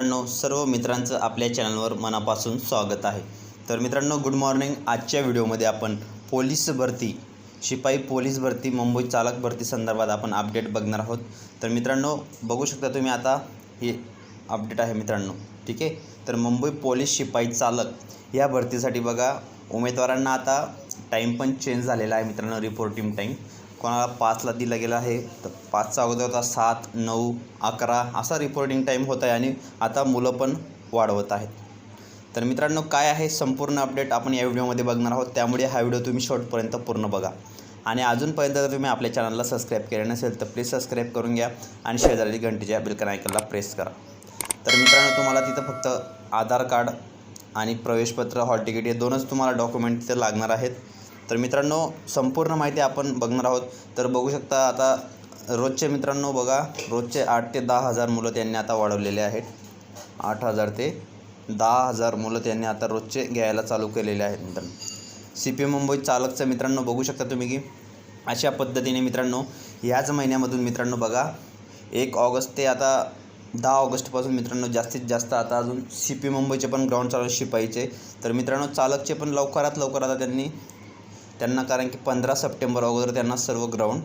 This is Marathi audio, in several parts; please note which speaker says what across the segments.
Speaker 1: मित्रांनो सर्व मित्रांचं आपल्या चॅनलवर मनापासून स्वागत आहे. तर मित्रांनो गुड मॉर्निंग आजच्या व्हिडिओमध्ये आपण पोलीस भरती शिपाई पोलीस भरती मुंबई चालक भरती संदर्भात आपण अपडेट बघणार आहोत. तर मित्रांनो बघू शकता तुम्ही आता हे अपडेट आहे मित्रांनो. ठीक आहे? तर मुंबई पोलीस शिपाई चालक या भरतीसाठी बघा उमेदवारांना आता टाईम पण चेंज झालेला आहे मित्रांनो रिपोर्टिंग टाईम कोणाला पाचला दिला गेला आहे तर पाचचा अगोदर होता सात नऊ अकरा असा रिपोर्टिंग टाईम होत आहे आणि आता मुलं पण वाढवत आहेत. तर मित्रांनो काय आहे संपूर्ण अपडेट आपण या व्हिडिओमध्ये बघणार आहोत. त्यामुळे हा व्हिडिओ तुम्ही शॉर्टपर्यंत पूर्ण बघा. आणि अजूनपर्यंत जर तुम्ही आपल्या चॅनलला सबस्क्राईब केले नसेल तर प्लीज सबस्क्राईब करून घ्या आणि शेजारी घंटेच्या बिलकन आयकनला प्रेस करा. तर मित्रांनो तुम्हाला तिथं फक्त आधार कार्ड आणि प्रवेशपत्र हॉल तिकीट हे दोनच तुम्हाला डॉक्युमेंट तिथे लागणार आहेत. तर मित्रांनो संपूर्ण माहिती आपण बघणार आहोत. तर बघू शकता आता रोजचे मित्रांनो बघा रोजचे आठ ते दहा हजार मुलं त्यांनी आता वाढवलेले आहेत. आठ हजार ते दहा हजार मुलं त्यांनी आता रोजचे घ्यायला चालू केलेले आहेत मित्रांनो. सी पी मुंबई चालकचं मित्रांनो बघू शकता तुम्ही की अशा पद्धतीने मित्रांनो ह्याच महिन्यामधून मित्रांनो बघा एक ऑगस्ट ते आता दहा ऑगस्टपासून मित्रांनो जास्तीत जास्त आता अजून सी पी मुंबईचे पण ग्राउंड चालू आहेत शिपाईचे. तर मित्रांनो चालकचे पण लवकरात लवकर आता त्यांनी त्यांना कारण की पंधरा सप्टेंबर अगोदर त्यांना सर्व ग्राउंड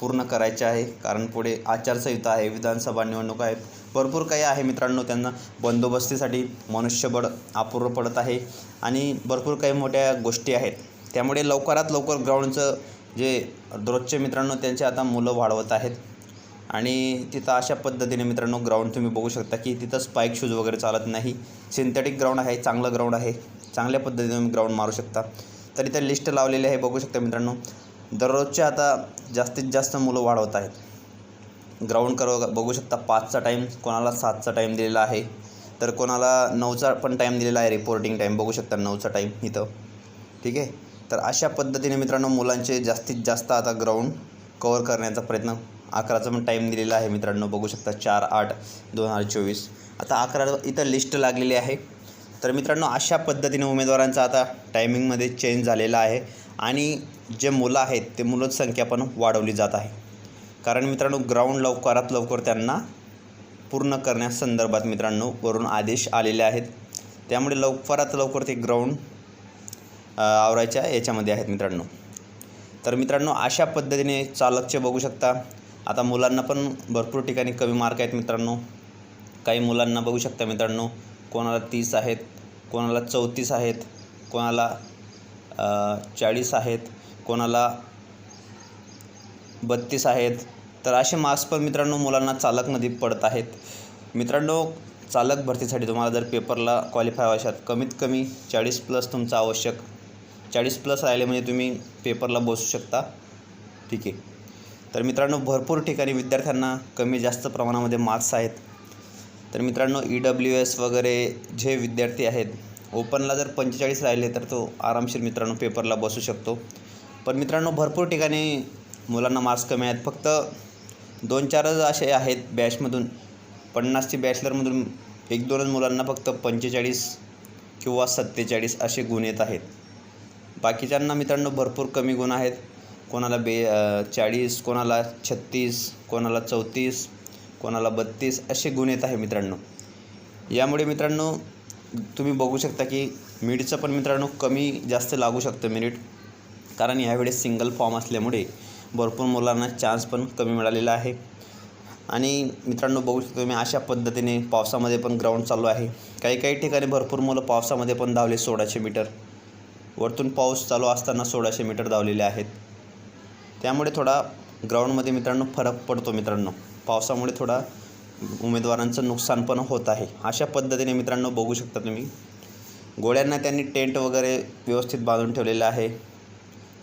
Speaker 1: पूर्ण करायचे आहे. कारण पुढे आचारसंहिता आहे विधानसभा निवडणूक आहे. भरपूर काही आहे मित्रांनो त्यांना बंदोबस्तीसाठी मनुष्यबळ अपुरं पडत आहे. आणि भरपूर काही मोठ्या गोष्टी आहेत. त्यामुळे लवकरात लवकर ग्राउंडचं जे रोजचे मित्रांनो त्यांचे आता मुलं वाढवत आहेत. आणि तिथं अशा पद्धतीने मित्रांनो ग्राउंड तुम्ही बघू शकता की तिथं स्पाईक शूज वगैरे चालत नाही. सिंथेटिक ग्राउंड आहे चांगलं ग्राउंड आहे. चांगल्या पद्धतीने तुम्ही ग्राउंड मारू शकता. तर इथं लिस्ट लावलेली आहे बघू शकता मित्रांनो. दररोजचे आता जास्तीत जास्त मुलं वाढवत आहेत. ग्राउंड कर बघू शकता पाचचा टाईम कोणाला सातचा टाईम दिलेला आहे. तर कोणाला नऊचा पण टाईम दिलेला आहे रिपोर्टिंग टाईम बघू शकता नऊचा टाईम इथं. ठीक आहे? तर अशा पद्धतीने मित्रांनो मुलांचे जास्तीत जास्त आता ग्राउंड कवर करण्याचा प्रयत्न अकराचा पण टाईम दिलेला आहे मित्रांनो बघू शकता चार आठ दोन हजार चोवीस. आता अकरा इथं लिस्ट लागलेली आहे. तर मित्रांनो अशा पद्धतीने उमेदवारांचा आता टायमिंगमध्ये चेंज झालेला आहे आणि जे मुलं आहेत ते मुलं संख्या पण वाढवली जात आहे. कारण मित्रांनो ग्राउंड लवकरात लवकर त्यांना पूर्ण करण्यासंदर्भात मित्रांनो वरून आदेश आलेले आहेत. त्यामुळे लवकरात लवकर ते ग्राउंड आवरायच्या याच्यामध्ये आहेत मित्रांनो. तर मित्रांनो अशा पद्धतीने चालकचे बघू शकता. आता मुलांना पण भरपूर ठिकाणी कमी मार्क आहेत मित्रांनो. काही मुलांना बघू शकता मित्रांनो कोणाला तीस आहेत कोणाला चौतीस आहेत कोणाला चाळीस आहेत कोणाला बत्तीस आहेत. तर असे मार्क्स पण मित्रांनो मुलांना चालकमध्ये पडत आहेत. मित्रांनो चालक भरतीसाठी तुम्हाला जर पेपरला क्वालिफाय व्हायच्यात कमीत कमी चाळीस प्लस तुमचं आवश्यक. चाळीस प्लस राहिले म्हणजे तुम्ही पेपरला बसू शकता. ठीक आहे. तर मित्रांनो भरपूर ठिकाणी विद्यार्थ्यांना कमी जास्त प्रमाणामध्ये मार्क्स आहेत. तर मित्रांनो ई डब्ल्यू एस वगैरे जे विद्यार्थी आहेत ओपनला जर पंचेचाळीस राहिले तर तो आरामशीर मित्रांनो पेपरला बसू शकतो. पण मित्रांनो भरपूर ठिकाणी मुलांना मार्क्स कमी आहेत. फक्त दोन चारच असे आहेत बॅचमधून पन्नासची बॅचलरमधून एक दोनच मुलांना फक्त पंचेचाळीस किंवा सत्तेचाळीस असे गुण येत आहेत. बाकीच्यांना मित्रांनो भरपूर कमी गुण आहेत. कोणाला बे चाळीस कोणाला छत्तीस कोणाला चौतीस कोणाला बत्तीस असे गुण येत आहे मित्रांनो. यामुळे मित्रांनो तुम्ही बघू शकता की मिडचं पण मित्रांनो कमी जास्त लागू शकतं मिनिट. कारण यावेळेस सिंगल फॉर्म असल्यामुळे भरपूर मुलांना चान्स पण कमी मिळालेला आहे. आणि मित्रांनो बघू शकतो तुम्ही अशा पद्धतीने पावसामध्ये पण ग्राउंड चालू आहे. काही काही ठिकाणी भरपूर मुलं पावसामध्ये पण धावले सोळाशे मीटर. वरतून पाऊस चालू असताना सोळाशे मीटर धावलेले आहेत. त्यामुळे थोडा ग्राउंडमध्ये मित्रांनो फरक पडतो मित्रांनो. पावसामुळे थोडा उमेदवारांचं नुकसान पण होत आहे. अशा पद्धतीने मित्रांनो बघू शकता तुम्ही. गोळ्यांना त्यांनी टेंट वगैरे व्यवस्थित बांधून ठेवलेलं आहे.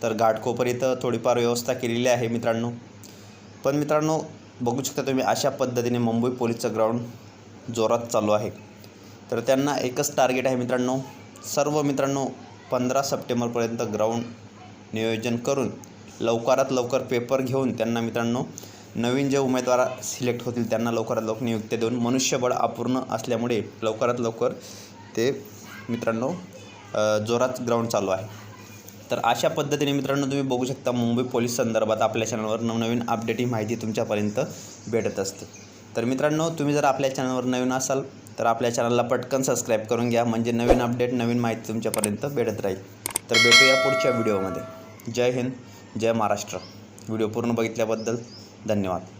Speaker 1: तर घाटकोपर इथं थोडीफार व्यवस्था केलेली आहे मित्रांनो. पण मित्रांनो बघू शकता तुम्ही अशा पद्धतीने मुंबई पोलीसचं ग्राउंड जोरात चालू आहे. तर त्यांना एकच टार्गेट आहे मित्रांनो सर्व मित्रांनो पंधरा सप्टेंबरपर्यंत ग्राउंड नियोजन करून लवकरात लवकर पेपर घेऊन त्यांना मित्रांनो नवीन जे उमेदवार सिलेक्ट होतील त्यांना लवकरात लवकर नियुक्त्या देऊन मनुष्यबळ अपूर्ण असल्यामुळे लवकरात लवकर ते मित्रांनो जोरात ग्राउंड चालू आहे. तर अशा पद्धतीने मित्रांनो तुम्ही बघू शकता मुंबई पोलीस संदर्भात आपल्या चॅनलवर नवनवीन अपडेट ही माहिती तुमच्यापर्यंत भेटत असते. तर मित्रांनो तुम्ही जर आपल्या चॅनलवर नवीन असाल तर आपल्या चॅनलला पटकन सबस्क्राईब करून घ्या. म्हणजे नवीन अपडेट नवीन माहिती तुमच्यापर्यंत भेटत राहील. तर भेटूया पुढच्या व्हिडिओमध्ये जय हिंद जय महाराष्ट्र. व्हिडिओ पूर्ण बघितल्याबद्दल धन्यवाद.